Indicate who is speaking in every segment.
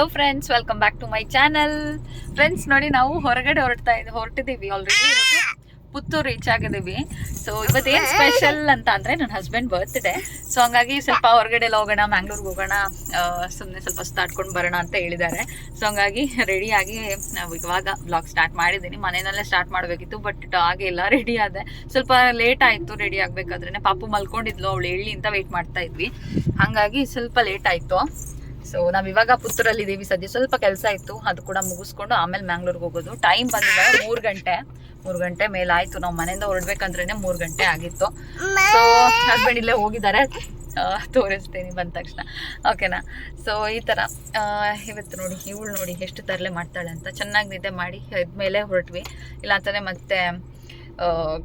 Speaker 1: Hello friends welcome back to my channel friends ನೋಡಿ ನಾವು ಹೊರಗಡೆ ಹೊರಡ್ತಾ ಇದ್ದೀವಿ ಹೊರಟಿದ್ದೀವಿ ಆಲ್ರೆಡಿ ಪುತ್ತೂರು ರೀಚ್ ಆಗಿದ್ದೀವಿ. ಸೊ ಇವತ್ತೇನು ಸ್ಪೆಷಲ್ ಅಂತ ಅಂದರೆ ನನ್ನ ಹಸ್ಬೆಂಡ್ ಬರ್ತಿದೆ ಸೊ ಹಂಗಾಗಿ ಸ್ವಲ್ಪ ಹೊರಗಡೆ ಎಲ್ಲ ಹೋಗೋಣ ಮ್ಯಾಂಗ್ಳೂರ್ಗೆ ಹೋಗೋಣ ಸುಮ್ಮನೆ ಸ್ವಲ್ಪ ಸ್ಟಾರ್ಟ್ಕೊಂಡು ಬರೋಣ ಅಂತ ಹೇಳಿದ್ದಾರೆ. ಸೊ ಹಂಗಾಗಿ ರೆಡಿಯಾಗಿ ನಾವು ಇವಾಗ ಬ್ಲಾಗ್ ಸ್ಟಾರ್ಟ್ ಮಾಡಿದ್ದೀನಿ. ಮನೆಯಲ್ಲೇ ಸ್ಟಾರ್ಟ್ ಮಾಡಬೇಕಿತ್ತು ಬಟ್ ಹಾಗೆ ಇಲ್ಲ ರೆಡಿ ಆದೆ. ಸ್ವಲ್ಪ ಲೇಟ್ ಆಯಿತು ರೆಡಿ ಆಗಬೇಕಾದ್ರೆ ಪಾಪು ಮಲ್ಕೊಂಡಿದ್ಲು, ಅವಳು ಎಳ್ಳಿ ಅಂತ ವೆಯ್ಟ್ ಮಾಡ್ತಾ ಇದ್ವಿ. ಹಾಗಾಗಿ ಸ್ವಲ್ಪ ಲೇಟ್ ಆಯಿತು. ಸೊ ನಾವ್ ಇವಾಗ ಪುತ್ತೂರಲ್ಲಿ ಇದೀವಿ. ಸದ್ಯ ಸ್ವಲ್ಪ ಕೆಲಸ ಇತ್ತು. ಅದು ಕೂಡ ಮುಗಿಸ್ಕೊಂಡು ಆಮೇಲೆ ಮ್ಯಾಂಗ್ಳೂರ್ಗೆ ಹೋಗೋದು. ಟೈಮ್ ಬಂದಿದೆ ಮೂರ್ ಗಂಟೆ. ಮೂರ್ ಗಂಟೆ ಮೇಲೆ ಆಯ್ತು. ನಾವು ಮನೆಯಿಂದ ಹೊರಡ್ಬೇಕಂದ್ರೇನೆ ಮೂರ್ ಗಂಟೆ ಆಗಿತ್ತು. ಸೊ ಹಸ್ಬೆಂಡ್ ಇಲ್ಲೇ ಹೋಗಿದ್ದಾರೆ ತೋರಿಸ್ತೇನೆ ಬಂದ ತಕ್ಷಣ. ಓಕೆನಾ ಸೊ ಈ ತರ. ಇವತ್ತು ನೋಡಿ, ಇವಳು ನೋಡಿ ಎಷ್ಟು ತರಲೆ ಮಾಡ್ತಾಳೆ ಅಂತ. ಚೆನ್ನಾಗಿ ನಿದ್ದೆ ಮಾಡಿ ಮೇಲೆ ಹೊರಟ್ವಿ. ಇಲ್ಲ ಅಂತಾನೆ ಮತ್ತೆ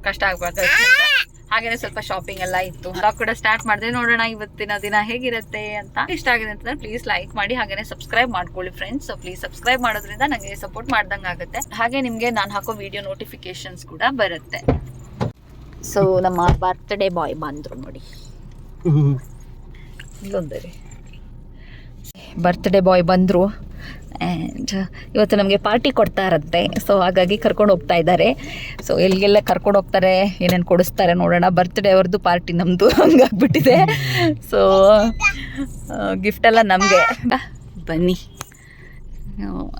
Speaker 1: ಕಷ್ಟ ಆಗ್ಬಾರ್ದು ಹಾಗೇನೆ ಸ್ವಲ್ಪ ಶಾಪಿಂಗ್ ಎಲ್ಲ ಇತ್ತು. ಬ್ಲಾಗ್ ಕೂಡ ಸ್ಟಾರ್ಟ್ ಮಾಡಿದೆ ನೋಡೋಣ ಇವತ್ತಿನ ದಿನ ಹೇಗಿರುತ್ತೆ ಅಂತ. ಇಷ್ಟ ಆಗಿದೆ ಅಂತಂದ್ರೆ ಪ್ಲೀಸ್ ಲೈಕ್ ಮಾಡಿ ಹಾಗೇನೆ ಸಬ್ಸ್ಕ್ರೈಬ್ ಮಾಡ್ಕೊಳ್ಳಿ ಫ್ರೆಂಡ್ಸ್ ಸೊ ಪ್ಲೀಸ್ ಸಬ್ಸ್ಕ್ರೈಬ್ ಮಾಡೋದ್ರಿಂದ ನನಗೆ ಸಪೋರ್ಟ್ ಮಾಡ್ದಂಗೆ ಆಗುತ್ತೆ. ಹಾಗೆ ನಿಮಗೆ ನಾನು ಹಾಕೋ ವಿಡಿಯೋ ನೋಟಿಫಿಕೇಶನ್ಸ್ ಕೂಡ ಬರುತ್ತೆ. ಸೊ ನಮ್ಮ ಬರ್ತ್ಡೇ ಬಾಯ್ ಬಂದ್ರು ನೋಡಿ. ಇಲ್ಲೊಂದು ರೀ ಬರ್ತ್ಡೇ ಬಾಯ್ ಬಂದರು. ಆ್ಯಂಡ್ ಇವತ್ತು ನಮಗೆ ಪಾರ್ಟಿ ಕೊಡ್ತಾ ಇರತ್ತೆ. ಸೊ ಹಾಗಾಗಿ ಕರ್ಕೊಂಡು ಹೋಗ್ತಾ ಇದ್ದಾರೆ. ಸೊ ಎಲ್ಲಿಗೆಲ್ಲ ಕರ್ಕೊಂಡು ಹೋಗ್ತಾರೆ ಏನೇನು ಕೊಡಿಸ್ತಾರೆ ನೋಡೋಣ. ಬರ್ತ್ಡೇ ಅವ್ರದ್ದು ಪಾರ್ಟಿ ನಮ್ಮದು ಹಂಗಾಗ್ಬಿಟ್ಟಿದೆ. ಸೊ ಗಿಫ್ಟ್ ಎಲ್ಲ ನಮಗೆ. ಬನ್ನಿ.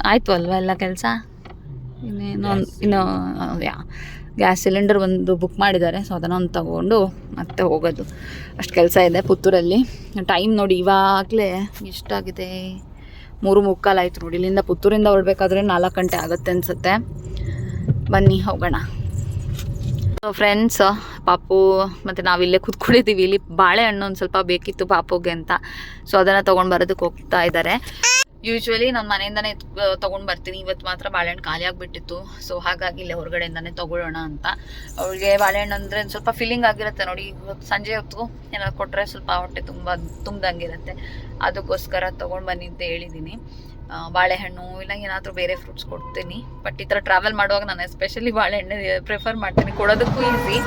Speaker 1: ಆಯಿತು ಅಲ್ವಾ ಎಲ್ಲ ಕೆಲಸ? ಇನ್ನೇನು ಇನ್ನೂ ಯಾ ಗ್ಯಾಸ್ ಸಿಲಿಂಡರ್ ಒಂದು ಬುಕ್ ಮಾಡಿದ್ದಾರೆ. ಸೊ ಅದನ್ನೊಂದು ತಗೊಂಡು ಮತ್ತೆ ಹೋಗೋದು. ಅಷ್ಟು ಕೆಲಸ ಇದೆ ಪುತ್ತೂರಲ್ಲಿ. ಟೈಮ್ ನೋಡಿ ಇವಾಗಲೇ ಎಷ್ಟಾಗಿದೆ? ಮೂರು ಮುಕ್ಕಾಲು ಆಯ್ತು ನೋಡಿ. ಇಲ್ಲಿಂದ ಪುತ್ತೂರಿಂದ ಹೊರಬೇಕಾದ್ರೆ ನಾಲ್ಕು ಗಂಟೆ ಆಗುತ್ತೆ ಅನಿಸುತ್ತೆ. ಬನ್ನಿ, ಹೋಗೋಣ. ಫ್ರೆಂಡ್ಸ್ ಪಾಪು ಮತ್ತು ನಾವಿಲ್ಲೇ ಕೂತ್ಕೊಂಡಿದ್ದೀವಿ ಇಲ್ಲಿ ಬಾಳೆಹಣ್ಣು ಒಂದು ಸ್ವಲ್ಪ ಬೇಕಿತ್ತು ಪಾಪುಗೆ ಅಂತ. ಸೊ ಅದನ್ನು ತೊಗೊಂಡು ಬರೋದಕ್ಕೆ ಹೋಗ್ತಾ ಇದ್ದಾರೆ ಯೂಶ್ವಲಿ ನಾನು ಮನೆಯಿಂದನೇ ತೊಗೊಂಡು ಬರ್ತೀನಿ. ಇವತ್ತು ಮಾತ್ರ ಬಾಳೆಹಣ್ಣು ಖಾಲಿ ಆಗಿಬಿಟ್ಟಿತ್ತು. ಸೊ ಹಾಗಾಗಿ ಇಲ್ಲೇ ಹೊರಗಡೆಯಿಂದನೇ ತೊಗೊಳ್ಳೋಣ ಅಂತ. ಅವಳಿಗೆ ಬಾಳೆಹಣ್ಣು ಅಂದರೆ ಸ್ವಲ್ಪ ಫೀಲಿಂಗ್ ಆಗಿರುತ್ತೆ ನೋಡಿ. ಸಂಜೆ ಹೊತ್ತು ಏನಾದ್ರು ಕೊಟ್ಟರೆ ಸ್ವಲ್ಪ ಹೊಟ್ಟೆ ತುಂಬ, ತುಂಬ್ದಂಗಿರುತ್ತೆ. ಅದಕ್ಕೋಸ್ಕರ ತೊಗೊಂಡು ಬನ್ನಿ ಅಂತ ಹೇಳಿದ್ದೀನಿ ಬಾಳೆಹಣ್ಣು ಇಲ್ಲ ಏನಾದರೂ ಬೇರೆ ಫ್ರೂಟ್ಸ್ ಕೊಡ್ತೀನಿ. ಬಟ್ ಈ ಥರ ಟ್ರಾವೆಲ್ ಮಾಡುವಾಗ ನಾನು ಎಸ್ಪೆಷಲಿ ಬಾಳೆಹಣ್ಣು ಪ್ರಿಫರ್ ಮಾಡ್ತೀನಿ. ಕೊಡೋದಕ್ಕೂ ಈಸಿ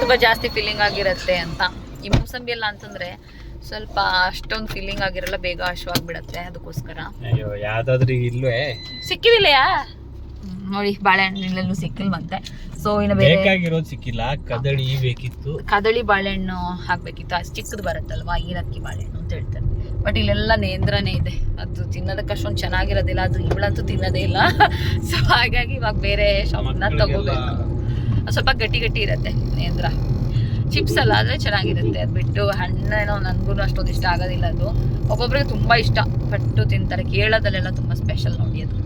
Speaker 1: ತುಂಬ ಜಾಸ್ತಿ ಫೀಲಿಂಗ್ ಆಗಿರುತ್ತೆ ಅಂತ. ಈ ಮೂಸಂಬಿ ಎಲ್ಲ ಅಂತಂದರೆ ಸ್ವಲ್ಪ ಅಷ್ಟೊಂದು ಫೀಲಿಂಗ್ ಆಗಿರಲ್ಲ ಬೇಗ ಹಶುವಾಗ್ಬಿಡತ್ತೆ ಅದಕ್ಕೋಸ್ಕರ.
Speaker 2: ಅಯ್ಯೋ ಯಾವ್ದಾದ್ರು ಇಲ್ವೇ?
Speaker 1: ಸಿಕ್ಕಿದಿಲ್ಲಯಾ? ನೋಡಿ ಬಾಳೆಹಣ್ಣು ಇಲ್ಲೆಲ್ಲೂ ಸಿಕ್ಕಿಲ್ಲ ಮತ್ತೆ. ಸೊ ಇನ್ನು ಬೇರೆ
Speaker 2: ಬೇಕಾಗಿರೋದು ಸಿಕ್ಕಿಲ್ಲ. ಕದಳಿ ಬೇಕಿತ್ತು.
Speaker 1: ಕದಳಿ ಬಾಳೆಹಣ್ಣು ಹಾಕ್ಬೇಕಿತ್ತು. ಅಷ್ಟು ಚಿಕ್ಕದು ಬರುತ್ತಲ್ವಾ? ಈರಕ್ಕಿ ಬಾಳೆಹಣ್ಣು ಅಂತ ಹೇಳ್ತಾರೆ. ಬಟ್ ಇಲ್ಲೆಲ್ಲ ನೇಂದ್ರನೇ ಇದೆ. ಅದು ತಿನ್ನೋದಕ್ಕೆ ಅಷ್ಟೊಂದು ಚೆನ್ನಾಗಿರೋದಿಲ್ಲ ಅದು ಇವಳಂತೂ ತಿನ್ನೋದೇ ಇಲ್ಲ. ಸೊ ಹಾಗಾಗಿ ಇವಾಗ ಬೇರೆ ಶಾಪ್ನ ತಗೋಬೇಕು. ಸ್ವಲ್ಪ ಗಟ್ಟಿ ಗಟ್ಟಿ ಇರುತ್ತೆ ನೇಂದ್ರ. ಚಿಪ್ಸ್ ಅಲ್ಲ ಆದರೆ ಚೆನ್ನಾಗಿರುತ್ತೆ. ಅದು ಬಿಟ್ಟು ಹಣ್ಣೇನೋ ನನಗೂ ಅಷ್ಟೊಂದು ಇಷ್ಟ ಆಗೋದಿಲ್ಲ ಅದು. ಒಬ್ಬೊಬ್ರಿಗೆ ತುಂಬ ಇಷ್ಟ. ಪಟ್ಟು ತಿಂತಾರೆ. ಕೇಳೋದಲ್ಲೆಲ್ಲ ತುಂಬ ಸ್ಪೆಷಲ್ ನೋಡಿ ಅದು.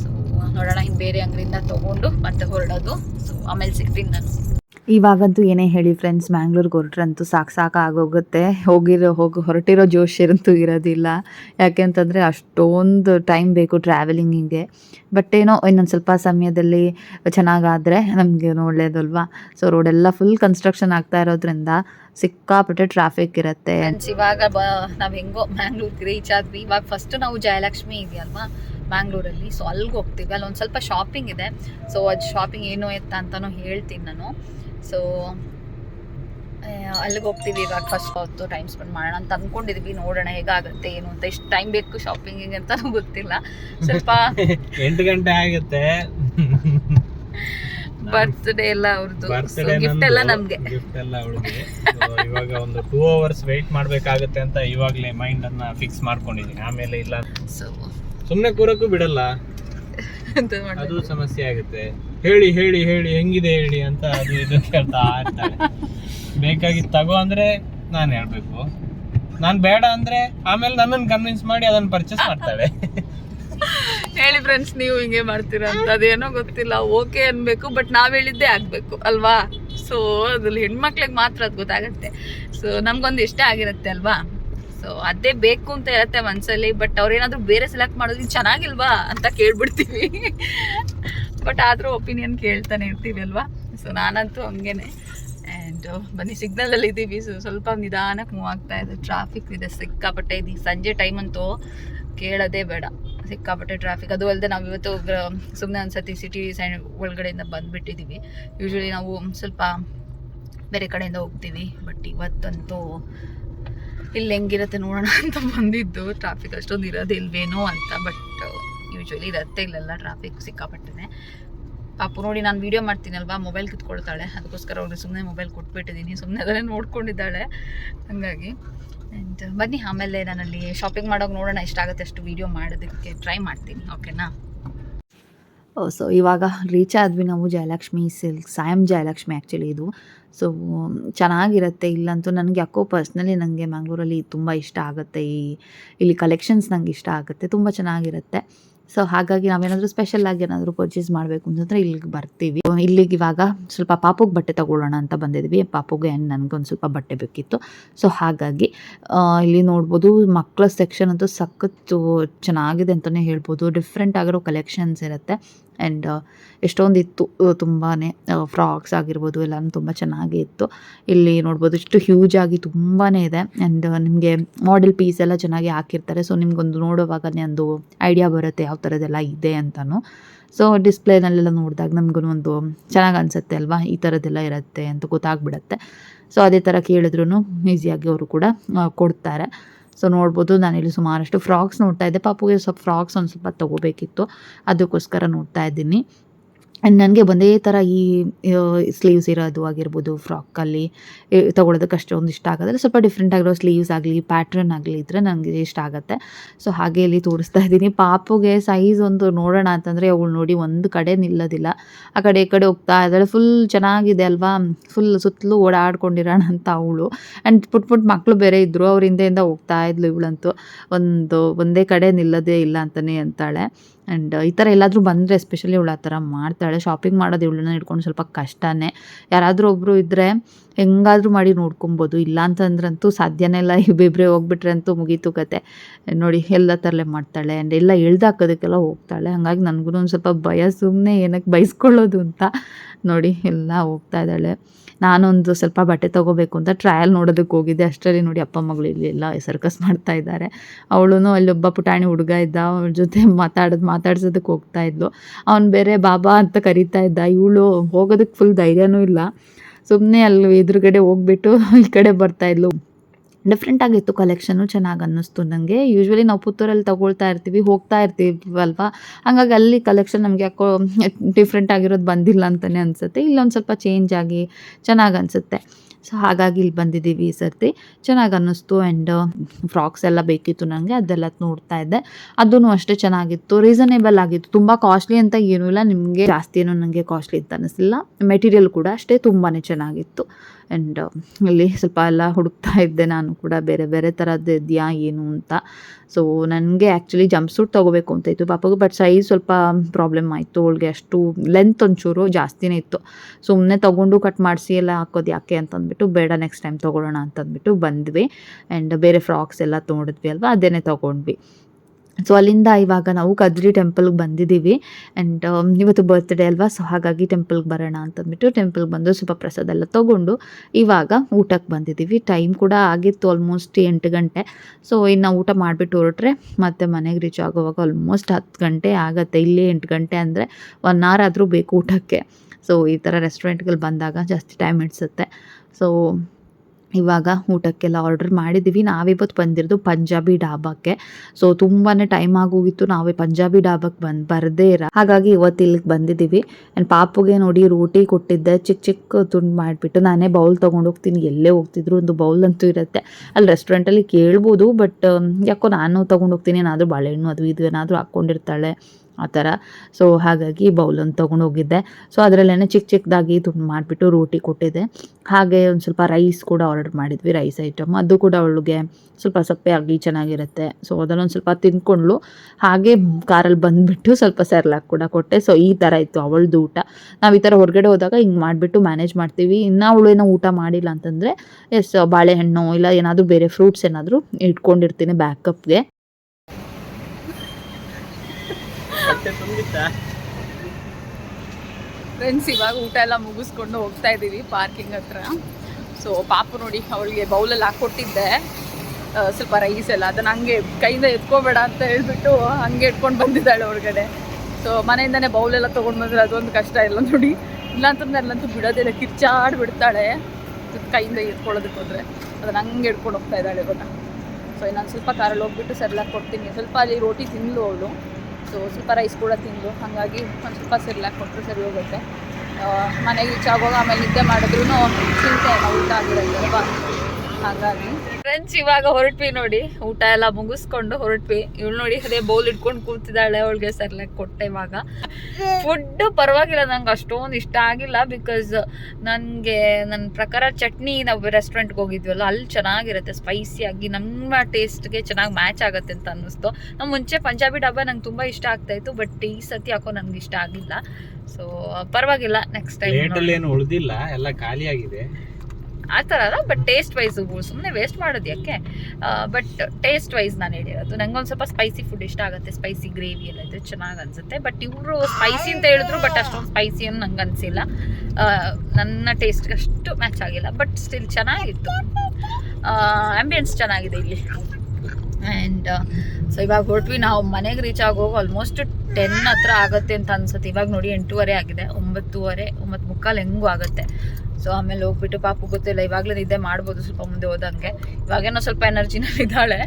Speaker 1: ಸೊ ನೋಡೋಣ. ಹಿಂಗೆ ಬೇರೆ ಅಂಗಡಿಯಿಂದ ತೊಗೊಂಡು ಮತ್ತೆ ಹೊರಡೋದು. ಸೊ ಆಮೇಲೆ ಸಿಗ್ತೀನಿ ನಾನು.
Speaker 3: ಇವಾಗಂತೂ ಏನೇ ಹೇಳಿ ಫ್ರೆಂಡ್ಸ್ ಮ್ಯಾಂಗ್ಳೂರ್ಗೆ ಹೊರಟ್ರಂತೂ ಸಾಕು ಸಾಕು ಆಗೋಗುತ್ತೆ. ಹೋಗಿರೋ, ಹೋಗಿ, ಹೊರಟಿರೋ ಜೋಶ್ ಅಂತೂ ಇರೋದಿಲ್ಲ. ಯಾಕೆಂತಂದರೆ ಅಷ್ಟೊಂದು ಟೈಮ್ ಬೇಕು ಟ್ರಾವೆಲಿಂಗಿಗೆ ಬಟ್ ಏನೋ, ಇನ್ನೊಂದು ಸ್ವಲ್ಪ ಸಮಯದಲ್ಲಿ ಚೆನ್ನಾಗಾದರೆ ನಮಗೆ ಒಳ್ಳೆಯದಲ್ವಾ ಸೊ ರೋಡೆಲ್ಲ ಫುಲ್ ಕನ್ಸ್ಟ್ರಕ್ಷನ್ ಆಗ್ತಾ ಇರೋದ್ರಿಂದ ಸಿಕ್ಕಾಪಟ್ಟೆ ಟ್ರಾಫಿಕ್ ಇರುತ್ತೆ.
Speaker 1: ಇವಾಗ ಬ, ನಾವು ಹೆಂಗೋ ಮ್ಯಾಂಗ್ಳೂರ್ಗೆ ರೀಚ್ ಆದ್ವಿ. ಇವಾಗ ಫಸ್ಟ್ ನಾವು ಜಯಲಕ್ಷ್ಮಿ ಇದೆಯಲ್ವಾ? ಮ್ಯಾಂಗ್ಳೂರಲ್ಲಿ ಸೊ ಅಲ್ಲಿಗೆ ಹೋಗ್ತೀವಿ. ಅಲ್ಲಿ ಒಂದು ಸ್ವಲ್ಪ ಶಾಪಿಂಗ್ ಇದೆ. ಸೊ ಅದು ಶಾಪಿಂಗ್ ಏನು ಎತ್ತ ಅಂತಲೂ ಹೇಳ್ತೀನಿ ನಾನು. ಸೊ ಅಲ್ಲಿಗೆ ಹೋಗ್ತೀವಿ ಇವಾಗ ಫಸ್ಟ್ ಹೊತ್ತು ಟೈಮ್ ಸ್ಪೆಂಡ್ ಮಾಡೋಣ ಅಂತ ಅಂದ್ಕೊಂಡಿದ್ವಿ ನೋಡೋಣ ಹೇಗಾಗುತ್ತೆ ಏನು ಅಂತ. ಎಷ್ಟು ಟೈಮ್ ಬೇಕು ಶಾಪಿಂಗಿಗೆ ಅಂತ ಗೊತ್ತಿಲ್ಲ. ಸ್ವಲ್ಪ
Speaker 2: ಎಂಟು ಗಂಟೆ ಆಗುತ್ತೆ.
Speaker 1: ಬರ್ತ್ಡೇ ಎಲ್ಲ ಅವ್ರದ್ದು ಗಿಫ್ಟ್ ಎಲ್ಲ ನಮಗೆ.
Speaker 2: ಗಿಫ್ಟ್ ಎಲ್ಲ ಅವಳಿಗೆ. ಇವಾಗ ಒಂದು ಟೂ ಅವರ್ಸ್ ವೆಯ್ಟ್ ಮಾಡಬೇಕಾಗುತ್ತೆ ಅಂತ ಇವಾಗಲೇ ಮೈಂಡ್ ಅನ್ನ ಫಿಕ್ಸ್ ಮಾಡ್ಕೊಂಡಿದ್ದೀನಿ ಆಮೇಲೆ ಇಲ್ಲ.
Speaker 1: ಸೊ
Speaker 2: ಸುಮ್ನೆ ಕೂರಕ್ಕೂ ಬಿಡಲ್ಲ. ಅದು ಸಮಸ್ಯೆ ಆಗುತ್ತೆ. ಹೇಳಿ ಹೇಳಿ ಹೇಳಿ, ಹೆಂಗಿದೆ ಹೇಳಿ ಅಂತ ಅದು ಇದು ಕೇಳ್ತಾ ಇರ್ತಾರೆ ಬೇಕಾಗಿತ್ತು ತಗೋ ಅಂದ್ರೆ ನಾನು ಹೇಳ್ಬೇಕು. ನಾನು ಬೇಡ ಅಂದ್ರೆ ಆಮೇಲೆ ನನ್ನನ್ನು ಕನ್ವಿನ್ಸ್ ಮಾಡಿ ಅದನ್ನ ಪರ್ಚೇಸ್ ಮಾಡ್ತಾಳೆ.
Speaker 1: ಹೇಳಿ ಫ್ರೆಂಡ್ಸ್ ನೀವು ಹಿಂಗೆ ಮಾಡ್ತೀರಾ ಅಂತ ಅದೇನೋ ಗೊತ್ತಿಲ್ಲ. ಓಕೆ ಅನ್ಬೇಕು ಬಟ್ ನಾವ್ ಹೇಳಿದ್ದೇ ಆಗ್ಬೇಕು, ಅಲ್ವಾ? ಸೊ ಅದ್ರಲ್ಲಿ ಹೆಣ್ಮಕ್ಳಿಗೆ ಮಾತ್ರ ಅದು ಗೊತ್ತಾಗತ್ತೆ. ಸೊ ನಮ್ಗೊಂದು ಇಷ್ಟ ಆಗಿರುತ್ತೆ, ಅಲ್ವಾ? ಸೊ ಅದೇ ಬೇಕು ಅಂತ ಇರತ್ತೆ ಮನ್ಸಲ್ಲಿ ಬಟ್ ಅವ್ರೇನಾದ್ರೂ ಬೇರೆ ಸೆಲೆಕ್ಟ್ ಮಾಡೋದು ಚೆನ್ನಾಗಿಲ್ವಾ ಅಂತ ಕೇಳ್ಬಿಡ್ತೀವಿ. ಬಟ್ ಆದರೂ ಒಪಿನಿಯನ್ ಕೇಳ್ತಾನೆ ಇರ್ತೀವಿ ಅಲ್ವಾ? ಸೊ ನಾನಂತೂ ಹಂಗೇನೆ. ಆ್ಯಂಡ್ ಬನ್ನಿ, ಸಿಗ್ನಲಲ್ಲಿ ಇದ್ದೀವಿ. ಸೊ ಸ್ವಲ್ಪ ನಿಧಾನಕ್ಕೆ ಮೂವ್ ಆಗ್ತಾ ಇದೆ. ಟ್ರಾಫಿಕ್ ಇದೆ. ಸಿಕ್ಕಾಪಟ್ಟೆ ಇದೆ ಸಂಜೆ ಟೈಮ್ ಅಂತೂ ಕೇಳೋದೇ ಬೇಡ. ಸಿಕ್ಕಾಪಟ್ಟೆ ಟ್ರಾಫಿಕ್ ಅದು ಅಲ್ಲದೆ ನಾವು ಇವತ್ತು ಸುಮ್ಮನೆ ಒಂದ್ಸತಿ ಸಿಟಿ ಸೈಡ್ ಒಳಗಡೆಯಿಂದ ಬಂದುಬಿಟ್ಟಿದ್ದೀವಿ. ಯೂಶ್ವಲಿ ನಾವು ಸ್ವಲ್ಪ ಬೇರೆ ಕಡೆಯಿಂದ ಹೋಗ್ತೀವಿ. ಬಟ್ ಇವತ್ತಂತೂ ಇಲ್ಲಿ ಹೆಂಗಿರುತ್ತೆ ನೋಡೋಣ ಅಂತ ಬಂದಿದ್ದು. ಟ್ರಾಫಿಕ್ ಅಷ್ಟೊಂದು ಇರೋದಿಲ್ವೇನೋ ಅಂತ. ಬಟ್ ಯೂಶ್ವಲಿ ಇರುತ್ತೆ, ಇಲ್ಲೆಲ್ಲ ಟ್ರಾಫಿಕ್ ಸಿಕ್ಕಾಪಟ್ಟಿದೆ ಪಾಪು ನೋಡಿ ನಾನು ವೀಡಿಯೋ ಮಾಡ್ತೀನಲ್ವಾ ಮೊಬೈಲ್ ಕಿತ್ಕೊಳ್ತಾಳೆ, ಅದಕ್ಕೋಸ್ಕರ ಅವ್ರಿಗೆ ಸುಮ್ಮನೆ ಮೊಬೈಲ್ ಕೊಟ್ಬಿಟ್ಟಿದ್ದೀನಿ ಸುಮ್ಮನೆ ಅದನ್ನೇ ನೋಡ್ಕೊಂಡಿದ್ದಾಳೆ. ಹಾಗಾಗಿ ಆ್ಯಂಡ್ ಬನ್ನಿ ಆಮೇಲೆ ನಾನಲ್ಲಿ ಶಾಪಿಂಗ್ ಮಾಡೋಕೆ ನೋಡೋಣ ಎಷ್ಟಾಗುತ್ತೆ ಅಷ್ಟು ವೀಡಿಯೋ ಮಾಡೋದಕ್ಕೆ ಟ್ರೈ ಮಾಡ್ತೀನಿ ಓಕೆನಾ ಸೊ ಇವಾಗ ರೀಚ್ ಆದ್ವಿ ನಾವು ಜಯಲಕ್ಷ್ಮಿ ಸಿಲ್ಕ್ ಸಾಯಂ ಜಯಲಕ್ಷ್ಮಿ ಆ್ಯಕ್ಚುಲಿ ಇದು. ಸೊ ಚೆನ್ನಾಗಿರುತ್ತೆ, ಇಲ್ಲಂತೂ ನನಗೆ ಯಾಕೋ ಪರ್ಸ್ನಲಿ ನನಗೆ ಮ್ಯಾಂಗ್ಳೂರಲ್ಲಿ ತುಂಬ ಇಷ್ಟ ಆಗುತ್ತೆ, ಈ, ಇಲ್ಲಿ ಕಲೆಕ್ಷನ್ಸ್ ನಂಗೆ ಇಷ್ಟ ಆಗುತ್ತೆ, ತುಂಬ ಚೆನ್ನಾಗಿರುತ್ತೆ. ಸೊ ಹಾಗಾಗಿ ನಾವೇನಾದರೂ ಸ್ಪೆಷಲಾಗಿ ಏನಾದರೂ ಪರ್ಚೇಸ್ ಮಾಡಬೇಕು ಅಂತಂದರೆ ಇಲ್ಲಿಗೆ ಬರ್ತೀವಿ. ಇಲ್ಲಿಗೆ ಇವಾಗ ಸ್ವಲ್ಪ ಪಾಪುಗೆ ಬಟ್ಟೆ ತಗೊಳ್ಳೋಣ ಅಂತ ಬಂದಿದ್ವಿ. ಪಾಪುಗೆ ಆ್ಯಂಡ್ ನನಗೊಂದು ಸ್ವಲ್ಪ ಬಟ್ಟೆ ಬೇಕಿತ್ತು. ಸೊ ಹಾಗಾಗಿ ಇಲ್ಲಿ ನೋಡ್ಬೋದು ಮಕ್ಕಳ ಸೆಕ್ಷನ್ ಅಂತೂ ಸಖತ್ತು ಚೆನ್ನಾಗಿದೆ ಅಂತಲೇ ಹೇಳ್ಬೋದು. ಡಿಫ್ರೆಂಟ್ ಆಗಿರೋ ಕಲೆಕ್ಷನ್ಸ್ ಇರುತ್ತೆ. ಆ್ಯಂಡ್ ಎಷ್ಟೊಂದು ಇತ್ತು ತುಂಬಾ ಫ್ರಾಕ್ಸ್ ಆಗಿರ್ಬೋದು, ಎಲ್ಲನೂ ತುಂಬ ಚೆನ್ನಾಗಿ ಇತ್ತು. ಇಲ್ಲಿ ನೋಡ್ಬೋದು ಇಷ್ಟು ಹ್ಯೂಜ್ ಆಗಿ ತುಂಬಾ ಇದೆ. ಆ್ಯಂಡ್ ನಿಮಗೆ ಮಾಡೆಲ್ ಪೀಸ್ ಎಲ್ಲ ಚೆನ್ನಾಗಿ ಹಾಕಿರ್ತಾರೆ. ಸೊ ನಿಮ್ಗೊಂದು ನೋಡುವಾಗನೇ ಒಂದು ಐಡಿಯಾ ಬರುತ್ತೆ ಯಾವ ಥರದ್ದೆಲ್ಲ ಇದೆ ಅಂತಲೂ ಸೊ ಡಿಸ್ಪ್ಲೇನಲ್ಲೆಲ್ಲ ನೋಡಿದಾಗ ನಮಗೂ ಒಂದು ಚೆನ್ನಾಗಿ ಅನಿಸುತ್ತೆ ಅಲ್ವಾ? ಈ ಥರದ್ದೆಲ್ಲ ಇರುತ್ತೆ ಅಂತ ಗೊತ್ತಾಗ್ಬಿಡತ್ತೆ. ಸೊ ಅದೇ ಥರ ಕೇಳಿದ್ರು ಈಸಿಯಾಗಿ ಅವರು ಕೂಡ ಕೊಡ್ತಾರೆ. ಸೊ ನೋಡ್ಬೋದು, ನಾನಿಲ್ಲಿ ಸುಮಾರಷ್ಟು ಫ್ರಾಕ್ಸ್ ನೋಡ್ತಾ ಇದ್ದೆ. ಪಾಪುಗೆ ಸ್ವಲ್ಪ ಫ್ರಾಕ್ಸ್ ಒಂದು ಸ್ವಲ್ಪ ತೊಗೋಬೇಕಿತ್ತು. ಅದಕ್ಕೋಸ್ಕರ ನೋಡ್ತಾ ಇದ್ದೀನಿ. ನನಗೆ ಒಂದೇ ಥರ ಈ ಸ್ಲೀವ್ಸ್ ಇರೋದು ಆಗಿರ್ಬೋದು ಫ್ರಾಕಲ್ಲಿ ತೊಗೊಳೋದಕ್ಕೆ ಅಷ್ಟೊಂದು ಇಷ್ಟ ಆಗೋದಿಲ್ಲ ಸ್ವಲ್ಪ ಡಿಫ್ರೆಂಟ್ ಆಗಿರೋ ಸ್ಲೀವ್ಸ್ ಆಗಲಿ ಪ್ಯಾಟ್ರನ್ ಆಗಲಿ ಇದ್ದರೆ ನನಗೆ ಇಷ್ಟ ಆಗುತ್ತೆ. ಸೊ ಹಾಗೆ ಇಲ್ಲಿ ತೋರಿಸ್ತಾ ಇದ್ದೀನಿ. ಪಾಪುಗೆ ಸೈಜ್ ಒಂದು ನೋಡೋಣ ಅಂತಂದರೆ ಅವಳು ನೋಡಿ ಒಂದು ಕಡೆ ನಿಲ್ಲೋದಿಲ್ಲ. ಆ ಕಡೆ ಈ ಕಡೆ ಹೋಗ್ತಾ ಇದ್ದಾಳೆ. ಫುಲ್ ಚೆನ್ನಾಗಿದೆ ಅಲ್ವಾ? ಫುಲ್ ಸುತ್ತಲೂ ಓಡಾಡ್ಕೊಂಡಿರೋಣ ಅಂತ ಅವಳು. ಆ್ಯಂಡ್ ಪುಟ್ ಪುಟ್ ಮಕ್ಕಳು ಬೇರೆ ಇದ್ದರು ಅವ್ರ ಹಿಂದೆಯಿಂದ ಹೋಗ್ತಾ ಇದ್ಲು ಇವಳಂತೂ. ಒಂದು, ಒಂದೇ ಕಡೆ ನಿಲ್ಲೋದೇ ಇಲ್ಲ ಅಂತಲೇ ಅಂತಾಳೆ. ಆ್ಯಂಡ್ ಈ ಥರ ಎಲ್ಲಾದರೂ ಬಂದರೆ ಎಸ್ಪೆಷಲಿ ಇವಳು ಆ ಥರ ಮಾಡ್ತಾಳೆ. ಶಾಪಿಂಗ್ ಮಾಡೋದು ಇವಳನ್ನ ಇಟ್ಕೊಂಡು ಸ್ವಲ್ಪ ಕಷ್ಟನೇ. ಯಾರಾದರೂ ಒಬ್ಬರು ಇದ್ದರೆ ಹೆಂಗಾದರೂ ಮಾಡಿ ನೋಡ್ಕೊಬೋದು. ಇಲ್ಲ ಅಂತಂದ್ರಂತೂ ಸಾಧ್ಯನೇ ಇಲ್ಲ. ಇಬ್ಬಿಬ್ಬರೇ ಹೋಗ್ಬಿಟ್ರೆ ಅಂತೂ ಮುಗೀತು ಕತೆ. ನೋಡಿ, ಎಲ್ಲ ಥರಲೆ ಮಾಡ್ತಾಳೆ ಆ್ಯಂಡ್ ಎಲ್ಲ ಇಳ್ದಾಕೋದಕ್ಕೆಲ್ಲ ಹೋಗ್ತಾಳೆ. ಹಾಗಾಗಿ ನನಗೂ ಒಂದು ಸ್ವಲ್ಪ ಭಯ ಸುಮ್ಮನೆ ಏನಕ್ಕೆ ಬೈಸ್ಕೊಳ್ಳೋದು ಅಂತ ನೋಡಿ, ಎಲ್ಲ ಹೋಗ್ತಾ ಇದ್ದಾಳೆ. ನಾನೊಂದು ಸ್ವಲ್ಪ ಬಟ್ಟೆ ತೊಗೋಬೇಕು ಅಂತ ಟ್ರಯಲ್ ನೋಡೋದಕ್ಕೆ ಹೋಗಿದ್ದೆ. ಅಷ್ಟರಲ್ಲಿ ನೋಡಿ ಅಪ್ಪ ಮಗಳು ಇಲ್ಲಿ ಎಲ್ಲ ಸರ್ಕಸ್ ಮಾಡ್ತಾ ಇದ್ದಾರೆ. ಅವಳು ಅಲ್ಲೊಬ್ಬ ಪುಟಾಣಿ ಹುಡುಗ ಇದ್ದ ಅವ್ರ ಜೊತೆ ಮಾತಾಡೋದು, ಮಾತಾಡ್ಸೋದಕ್ಕೆ ಹೋಗ್ತಾ ಇದ್ಲು. ಅವ್ನು ಬೇರೆ ಬಾಬಾ ಅಂತ ಕರೀತಾ ಇದ್ದ. ಇವಳು ಹೋಗೋದಕ್ಕೆ ಫುಲ್ ಧೈರ್ಯನೂ ಇಲ್ಲ. ಸುಮ್ಮನೆ ಅಲ್ಲಿ ಎದುರುಗಡೆ ಹೋಗ್ಬಿಟ್ಟು ಈ ಕಡೆ ಬರ್ತಾ ಇದ್ಲು. ಡಿಫ್ರೆಂಟ್ ಆಗಿತ್ತು ಕಲೆಕ್ಷನು ಚೆನ್ನಾಗಿ ಅನ್ನಿಸ್ತು ನನಗೆ ಯೂಶ್ವಲಿ ನಾವು ಪುತ್ತೂರಲ್ಲಿ ತಗೊಳ್ತಾ ಇರ್ತೀವಿ, ಹೋಗ್ತಾ ಅಲ್ವಾ ಹಾಗಾಗಿ ಅಲ್ಲಿ ಕಲೆಕ್ಷನ್ ನಮಗೆ ಯಾಕೋ ಡಿಫ್ರೆಂಟ್ ಆಗಿರೋದು ಬಂದಿಲ್ಲ ಅಂತಲೇ ಅನಿಸುತ್ತೆ. ಇಲ್ಲೊಂದು ಸ್ವಲ್ಪ ಚೇಂಜ್ ಆಗಿ ಚೆನ್ನಾಗಿ ಅನಿಸುತ್ತೆ. ಸೊ ಹಾಗಾಗಿ ಇಲ್ಲಿ ಬಂದಿದ್ದೀವಿ ಈ ಸರ್ತಿ. ಚೆನ್ನಾಗಿ ಅನ್ನಿಸ್ತು ಆ್ಯಂಡ್ ಫ್ರಾಕ್ಸ್ ಎಲ್ಲ ಬೇಕಿತ್ತು ನನಗೆ ಅದೆಲ್ಲ ನೋಡ್ತಾ ಇದ್ದೆ. ಅದೂ ಅಷ್ಟೇ ಚೆನ್ನಾಗಿತ್ತು. ರೀಸನೇಬಲ್ ಆಗಿತ್ತು. ತುಂಬ ಕಾಸ್ಟ್ಲಿ ಅಂತ ಏನೂ ಇಲ್ಲ. ನಿಮಗೆ ಜಾಸ್ತಿ ಏನೂ ನನಗೆ ಕಾಸ್ಟ್ಲಿ ಅಂತ ಅನ್ನಿಸ್ಲಿಲ್ಲ. ಮೆಟೀರಿಯಲ್ ಕೂಡ ಅಷ್ಟೇ ತುಂಬಾ ಚೆನ್ನಾಗಿತ್ತು. ಆ್ಯಂಡ್ ಇಲ್ಲಿ ಸ್ವಲ್ಪ ಎಲ್ಲ ಹುಡುಕ್ತಾ ಇದ್ದೆ ನಾನು ಕೂಡ. ಬೇರೆ ಬೇರೆ ಥರದ್ದು ಇದೆಯಾ, ಏನು ಅಂತ. ಸೊ ನನಗೆ ಆ್ಯಕ್ಚುಲಿ ಜಂಪ್ ಸೂಟ್ ತೊಗೋಬೇಕು ಅಂತ ಇತ್ತು. ಪಾಪಗೂ ಬಟ್ ಸೈಜ್ ಸ್ವಲ್ಪ ಪ್ರಾಬ್ಲಮ್ ಆಯಿತು. ಅವಳಿಗೆ ಅಷ್ಟು ಲೆಂತ್ ಒಂಚೂರು ಜಾಸ್ತಿನೇ ಇತ್ತು. ಸುಮ್ಮನೆ ತೊಗೊಂಡು ಕಟ್ ಮಾಡಿಸಿ ಎಲ್ಲ ಹಾಕೋದು ಯಾಕೆ ಅಂತಂದ್ಬಿಟ್ಟು, ಬೇಡ ನೆಕ್ಸ್ಟ್ ಟೈಮ್ ತೊಗೊಳ್ಳೋಣ ಅಂತಂದ್ಬಿಟ್ಟು ಬಂದ್ವಿ. ಆ್ಯಂಡ್ ಬೇರೆ ಫ್ರಾಕ್ಸ್ ಎಲ್ಲ ತೊಗೊಂಡಿದ್ವಿ ಅಲ್ವಾ? ಅದೇನೇ ತೊಗೊಂಡ್ವಿ. ಸೊ ಅಲ್ಲಿಂದ ಇವಾಗ ನಾವು ಕದ್ರಿ ಟೆಂಪಲ್ಗೆ ಬಂದಿದ್ದೀವಿ. ಆ್ಯಂಡ್ ಇವತ್ತು ಬರ್ತ್ಡೇ ಅಲ್ವಾ? ಸೊ ಹಾಗಾಗಿ ಟೆಂಪಲ್ಗೆ ಬರೋಣ ಅಂತಂದ್ಬಿಟ್ಟು ಟೆಂಪಲ್ಗೆ ಬಂದು ಸ್ವಲ್ಪ ಪ್ರಸಾದ ಎಲ್ಲ ತೊಗೊಂಡು ಇವಾಗ ಊಟಕ್ಕೆ ಬಂದಿದ್ದೀವಿ. ಟೈಮ್ ಕೂಡ ಆಗಿತ್ತು ಆಲ್ಮೋಸ್ಟ್ ಎಂಟು ಗಂಟೆ. ಸೊ ಇನ್ನು ಊಟ ಮಾಡಿಬಿಟ್ಟು ಹೊರಟ್ರೆ ಮತ್ತೆ ಮನೆಗೆ ರೀಚ್ ಆಗೋವಾಗ ಆಲ್ಮೋಸ್ಟ್ ಹತ್ತು ಗಂಟೆ ಆಗುತ್ತೆ. ಇಲ್ಲೇ ಎಂಟು ಗಂಟೆ ಅಂದರೆ ಒನ್ ಅವರ್ ಆದರೂ ಬೇಕು ಊಟಕ್ಕೆ. ಸೊ ಈ ಥರ ರೆಸ್ಟೋರೆಂಟ್ಗಳು ಬಂದಾಗ ಜಾಸ್ತಿ ಟೈಮ್ ಹಿಡ್ಸುತ್ತೆ. ಸೊ ಇವಾಗ ಊಟಕ್ಕೆಲ್ಲ ಆರ್ಡರ್ ಮಾಡಿದ್ದೀವಿ. ನಾವಿವತ್ತು ಬಂದಿರೋದು ಪಂಜಾಬಿ ಡಾಬಾಕ್ಕೆ. ಸೊ ತುಂಬಾ ಟೈಮ್ ಆಗೋಗಿತ್ತು. ನಾವೇ ಪಂಜಾಬಿ ಡಾಬಾಕ್ಕೆ ಬಂದು, ಬರದೇ ಇರ. ಹಾಗಾಗಿ ಇವತ್ತು ಇಲ್ಲಿಗೆ ಬಂದಿದ್ದೀವಿ. ಆ್ಯಂಡ್ ಪಾಪುಗೆ ನೋಡಿ ರೋಟಿ ಕೊಟ್ಟಿದ್ದೆ. ಚಿಕ್ಕ ಚಿಕ್ಕ ತುಂಡು ಮಾಡಿಬಿಟ್ಟು ನಾನೇ ಬೌಲ್ ಹೋಗ್ತೀನಿ. ಎಲ್ಲೇ ಹೋಗ್ತಿದ್ರು ಒಂದು ಬೌಲ್ ಅಂತೂ ಇರುತ್ತೆ. ಅಲ್ಲಿ ರೆಸ್ಟೋರೆಂಟಲ್ಲಿ ಕೇಳ್ಬೋದು ಬಟ್ ಯಾಕೋ ನಾನು ಹೋಗ್ತೀನಿ. ಏನಾದರೂ ಬಾಳೆಹಣ್ಣು ಅದು ಇದು ಏನಾದರೂ ಹಾಕ್ಕೊಂಡಿರ್ತಾಳೆ ಆ ಥರ. ಸೊ ಹಾಗಾಗಿ ಬೌಲನ್ನು ತೊಗೊಂಡು ಹೋಗಿದ್ದೆ. ಸೊ ಅದರಲ್ಲೇ ಚಿಕ್ಕ ಚಿಕ್ಕದಾಗಿ ತುಂಡು ಮಾಡಿಬಿಟ್ಟು ರೋಟಿ ಕೊಟ್ಟಿದ್ದೆ. ಹಾಗೆ ಒಂದು ಸ್ವಲ್ಪ ರೈಸ್ ಕೂಡ ಆರ್ಡರ್ ಮಾಡಿದ್ವಿ ರೈಸ್ ಐಟಮ್ ಅದು ಕೂಡ ಅವಳಿಗೆ ಸ್ವಲ್ಪ ಸಪ್ಪೆ ಆಗಿ ಚೆನ್ನಾಗಿರುತ್ತೆ. ಸೊ ಅದನ್ನೊಂದು ಸ್ವಲ್ಪ ತಿಂದ್ಕೊಂಡ್ಳು. ಹಾಗೆ ಕಾರಲ್ಲಿ ಬಂದುಬಿಟ್ಟು ಸ್ವಲ್ಪ ಸೆರ್ಲಾಕ್ ಕೂಡ ಕೊಟ್ಟೆ. ಸೊ ಈ ಥರ ಇತ್ತು ಅವಳದು ಊಟ. ನಾವು ಈ ಥರ ಹೊರಗಡೆ ಹೋದಾಗ ಹಿಂಗೆ ಮಾಡಿಬಿಟ್ಟು ಮ್ಯಾನೇಜ್ ಮಾಡ್ತೀವಿ. ಇನ್ನು ಅವಳು ಏನೋ ಊಟ ಮಾಡಿಲ್ಲ ಅಂತಂದರೆ, ಎಸ್, ಬಾಳೆಹಣ್ಣು ಇಲ್ಲ ಏನಾದರೂ ಬೇರೆ ಫ್ರೂಟ್ಸ್ ಏನಾದರೂ ಇಟ್ಕೊಂಡಿರ್ತೀನಿ ಬ್ಯಾಕಪ್ಗೆ
Speaker 2: ಬಟ್ಟೆ ತುಂಬಿತ್ತಾ
Speaker 4: ಫ್ರೆಂಡ್ಸ್ ಇವಾಗ ಊಟ ಎಲ್ಲ ಮುಗಿಸ್ಕೊಂಡು ಹೋಗ್ತಾ ಇದ್ದೀವಿ ಪಾರ್ಕಿಂಗ್ ಹತ್ರ. ಸೊ ಪಾಪು ನೋಡಿ, ಅವಳಿಗೆ ಬೌಲಲ್ಲಿ ಹಾಕ್ಕೊಟ್ಟಿದ್ದೆ ಸ್ವಲ್ಪ ರೈಸ್ ಎಲ್ಲ. ಅದನ್ನ ಹಂಗೆ ಕೈಯಿಂದ ಎತ್ಕೋಬೇಡ ಅಂತ ಹೇಳ್ಬಿಟ್ಟು ಹಂಗೆ ಇಟ್ಕೊಂಡು ಬಂದಿದ್ದಾಳೆ ಹೊರಗಡೆ ಸೊ ಮನೆಯಿಂದನೇ ಬೌಲೆಲ್ಲ ತೊಗೊಂಡು ಬಂದ್ರೆ ಅದೊಂದು ಕಷ್ಟ ಇಲ್ಲ ನೋಡಿ. ಇಲ್ಲಾಂತಂದ್ರೆ ಅಲ್ಲಂತೂ ಬಿಡೋದಿಲ್ಲ ಕಿರ್ಚಾಡ್ ಬಿಡ್ತಾಳೆ. ಕೈಯಿಂದ ಎತ್ಕೊಳ್ಳೋದಕ್ಕೆ ಹೋದ್ರೆ. ಅದನ್ನ ಹಂಗೆ ಇಟ್ಕೊಂಡು ಹೋಗ್ತಾ ಇದ್ದಾಳೆ ಇವಾಗ.
Speaker 1: ಸೊ ಇನ್ನೊಂದು ಸ್ವಲ್ಪ ಕಾರಲ್ಲಿ ಹೋಗ್ಬಿಟ್ಟು ಸೆರ್ಲಾಕ್ ಕೊಡ್ತೀನಿ. ಸ್ವಲ್ಪ ಅಲ್ಲಿ ರೋಟಿ ತಿನ್ಲು ಅವಳು. ಸೊ ಸ್ವಲ್ಪ ರೈಸ್ ಕೂಡ ತಿಂದು, ಹಾಗಾಗಿ ಒಂದು ಸ್ವಲ್ಪ ಸಿರ್ಲಾಕ್ ಕೊಟ್ಟರು ಸರಿ ಹೋಗುತ್ತೆ. ಮನೆಗೆ ರೀಚ್ ಆಮೇಲೆ ನಿದ್ದೆ ಮಾಡಿದ್ರು ಚಿಂತೆ ಊಟ ಆಗಿರೋದು ಅಲ್ವಾ ಹಾಗಾಗಿ. ಫ್ರೆಂಡ್ಸ್ ಇವಾಗ ಹೊರಟ್ವಿ ನೋಡಿ ಊಟ ಎಲ್ಲ ಮುಗಿಸ್ಕೊಂಡು ಹೊರಟ್ವಿ. ಇವಳು ನೋಡಿ ಅದೇ ಬೌಲ್ ಇಟ್ಕೊಂಡು ಕೂತಿದ್ದಾಳೆ ಅವಳಿಗೆ ಸರ್ಲಾಕ್ ಕೊಟ್ಟೆ ಇವಾಗ. ಫುಡ್ ಪರವಾಗಿಲ್ಲ ನಂಗೆ ಅಷ್ಟೊಂದು ಇಷ್ಟ ಆಗಿಲ್ಲ ಬಿಕಾಸ್ ನನಗೆ ನನ್ನ ಪ್ರಕಾರ ಚಟ್ನಿ ನಾವು ರೆಸ್ಟೋರೆಂಟ್ಗೆ ಹೋಗಿದ್ವಲ್ಲ ಅಲ್ಲಿ ಚೆನ್ನಾಗಿರುತ್ತೆ ಆಗಿ ನಮ್ಮ ಟೇಸ್ಟ್ಗೆ ಚೆನ್ನಾಗಿ ಮ್ಯಾಚ್ ಆಗುತ್ತೆ ಅಂತ ಅನ್ನಿಸ್ತು. ನಮ್ಮ ಮುಂಚೆ ಪಂಜಾಬಿ ಡಬ್ಬ ನಂಗೆ ತುಂಬ ಇಷ್ಟ ಆಗ್ತಾ ಇತ್ತು ಬಟ್ ಈ ಸತಿ ಯಾಕೋ ನನಗೆ ಇಷ್ಟ ಆಗಿಲ್ಲ. ಸೊ ಪರವಾಗಿಲ್ಲ ನೆಕ್ಸ್ಟ್ ಟೈಮ್
Speaker 2: ಉಳಿದಿಲ್ಲ ಎಲ್ಲ ಖಾಲಿಯಾಗಿದೆ.
Speaker 1: ಆ ಥರ ಅಲ್ಲ ಬಟ್ ಟೇಸ್ಟ್ ವೈಸ್ ಸುಮ್ಮನೆ ವೇಸ್ಟ್ ಮಾಡೋದು ಯಾಕೆ? ಬಟ್ ಟೇಸ್ಟ್ ವೈಸ್ ನಾನು ಹೇಳಿರೋದು. ನಂಗೆ ಒಂದು ಸ್ವಲ್ಪ ಸ್ಪೈಸಿ ಫುಡ್ ಇಷ್ಟ ಆಗುತ್ತೆ ಸ್ಪೈಸಿ ಗ್ರೇವಿ ಎಲ್ಲ ಇದ್ರೆ ಚೆನ್ನಾಗಿ ಅನ್ಸುತ್ತೆ. ಬಟ್ ಇವರು ಸ್ಪೈಸಿ ಅಂತ ಹೇಳಿದ್ರು ಬಟ್ ಅಷ್ಟೊಂದು ಸ್ಪೈಸಿ ಏನು ನಂಗೆ ಅನಿಸಿಲ್ಲ. ನನ್ನ ಟೇಸ್ಟ್ಗೆ ಅಷ್ಟು ಮ್ಯಾಚ್ ಆಗಿಲ್ಲ ಬಟ್ ಸ್ಟಿಲ್ ಚೆನ್ನಾಗಿತ್ತು. ಆ್ಯಂಬಿಯನ್ಸ್ ಚೆನ್ನಾಗಿದೆ ಇಲ್ಲಿ. ಆ್ಯಂಡ್ ಸೊ ಇವಾಗ ಹೊರಟ್ವಿ, ನಾವು ಮನೆಗೆ ರೀಚ್ ಆಗೋಗಿ ಆಲ್ಮೋಸ್ಟ್ ಟೆನ್ ಹತ್ರ ಆಗುತ್ತೆ ಅಂತ ಅನ್ಸುತ್ತೆ. ಇವಾಗ ನೋಡಿ ಎಂಟೂವರೆ ಆಗಿದೆ, ಒಂಬತ್ತೂವರೆ ಒಂಬತ್ತು ಮುಕ್ಕಾಲು ಹೆಂಗೂ ಆಗುತ್ತೆ. ಸೊ ಆಮೇಲೆ ಹೋಗ್ಬಿಟ್ಟು ಪಾಪು ಗೊತ್ತಿಲ್ಲ, ಇವಾಗಲೇ ನಿದ್ದೆ ಮಾಡ್ಬೋದು ಸ್ವಲ್ಪ ಮುಂದೆ ಹೋದಂಗೆ. ಇವಾಗೇನೋ ಸ್ವಲ್ಪ ಎನರ್ಜಿನಲ್ಲಿ ಇದ್ದಾಳೆ.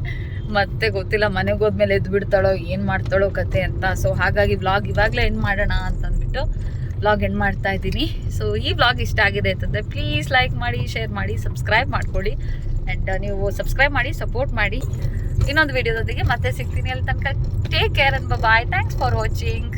Speaker 1: ಮತ್ತೆ ಗೊತ್ತಿಲ್ಲ, ಮನೆಗೆ ಹೋದ್ಮೇಲೆ ಎದ್ದು ಬಿಡ್ತಾಳೋ, ಏನು ಮಾಡ್ತಾಳೋ ಕತೆ ಅಂತ. ಸೊ ಹಾಗಾಗಿ ವ್ಲಾಗ್ ಇವಾಗಲೇ ಎಂಡ್ ಮಾಡೋಣ ಅಂತ ಅಂದ್ಬಿಟ್ಟು ವ್ಲಾಗ್ ಎಂಡ್ ಮಾಡ್ತಾ ಇದ್ದೀನಿ. ಸೊ ಈ ವ್ಲಾಗ್ ಇಷ್ಟ ಆಗಿದೆ ಅಂತಂದರೆ ಪ್ಲೀಸ್ ಲೈಕ್ ಮಾಡಿ ಶೇರ್ ಮಾಡಿ ಸಬ್ಸ್ಕ್ರೈಬ್ ಮಾಡ್ಕೊಳ್ಳಿ. ಆ್ಯಂಡ್ ನೀವು ಸಬ್ಸ್ಕ್ರೈಬ್ ಮಾಡಿ ಸಪೋರ್ಟ್ ಮಾಡಿ. ಇನ್ನೊಂದು ವಿಡಿಯೋದೊಂದಿಗೆ ಮತ್ತೆ ಸಿಗ್ತೀನಿ. ಅಲ್ಲಿ ತನಕ take care and bye thanks for watching